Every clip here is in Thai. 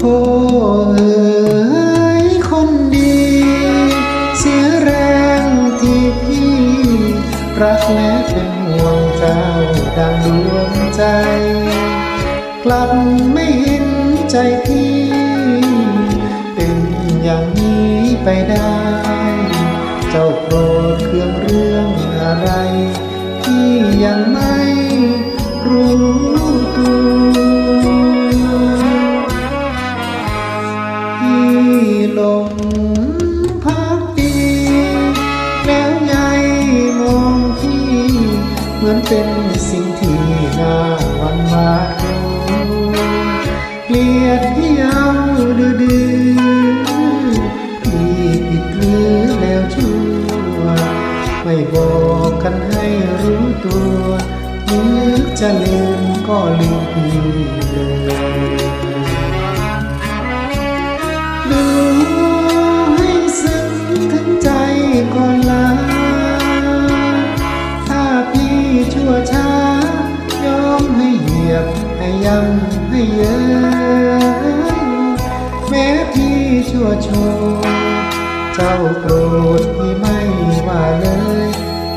โอ้เอ๋ยคนดี เสียแรงที่พี่ รักและเป็นห่วงเจ้าดังดวงใจ กลับไม่เห็นใจพี่ เป็นอย่างนี้ไปได้ เจ้าโปรดเครื่องเรื่องอะไร ที่ยังไม่รู้ตัว มือนเป็นสิ่งที่น่าหวั่นหวาดเกลียดที่เอาดื้อดื้อพี่ผิดหรือแล้วชั่ว ไม่บอกกันให้รู้ตัวนึกจะลืมก็ลืมเลย ให้เย้ยแม้พี่ชั่วชว์เจ้าโกรธพี่ไม่ว่าเลย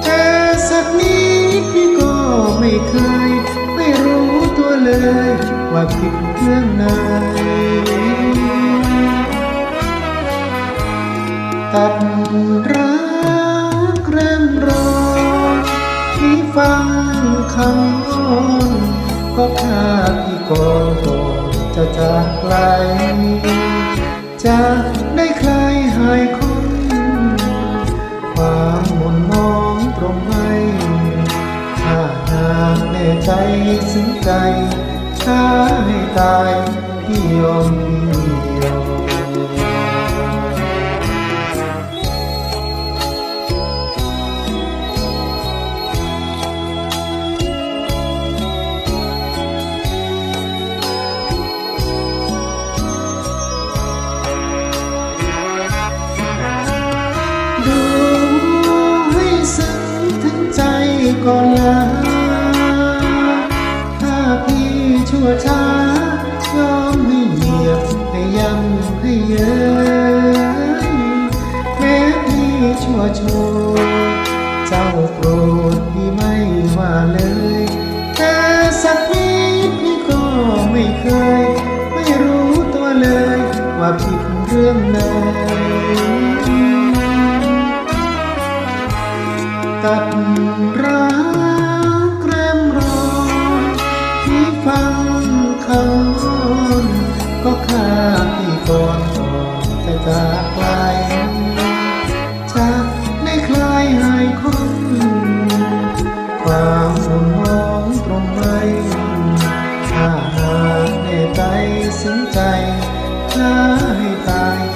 แต่สักนิดพี่ก็ไม่เคย ไม่รู้ตัวเลย ว่าผิดเรื่องไหนตัดรักเริ่มร้อนที่ฟังคำอ้นก็ฆ่าพี่ ก่อนก่อนจะจากไกลจะได้คลายหายคนความหม่นมองตรงไหมถ้าหากแน่ใจซึ้งใจถ้าให้ตายพี่ยอมพี่ ก่อนลาถ้าพี่ชั่วช้ายอมให้เหยียบให้ย้ำให้เย้ยแม้พี่ชั่วโชว์เจ้าโปรดพี่ไม่ว่าเลยแต่สักนิดพี่ก็ไม่เคย ไม่รู้ตัวเลยว่าผิดเรื่องไหน ตัด คำอ้อนก็ข้าที่ก่อนก่อนจะจากไกลจากได้คลายหายคนความห่วงมองตรงไหนถ้าหากแน่ใจซึ้งใจถ้าให้ตาย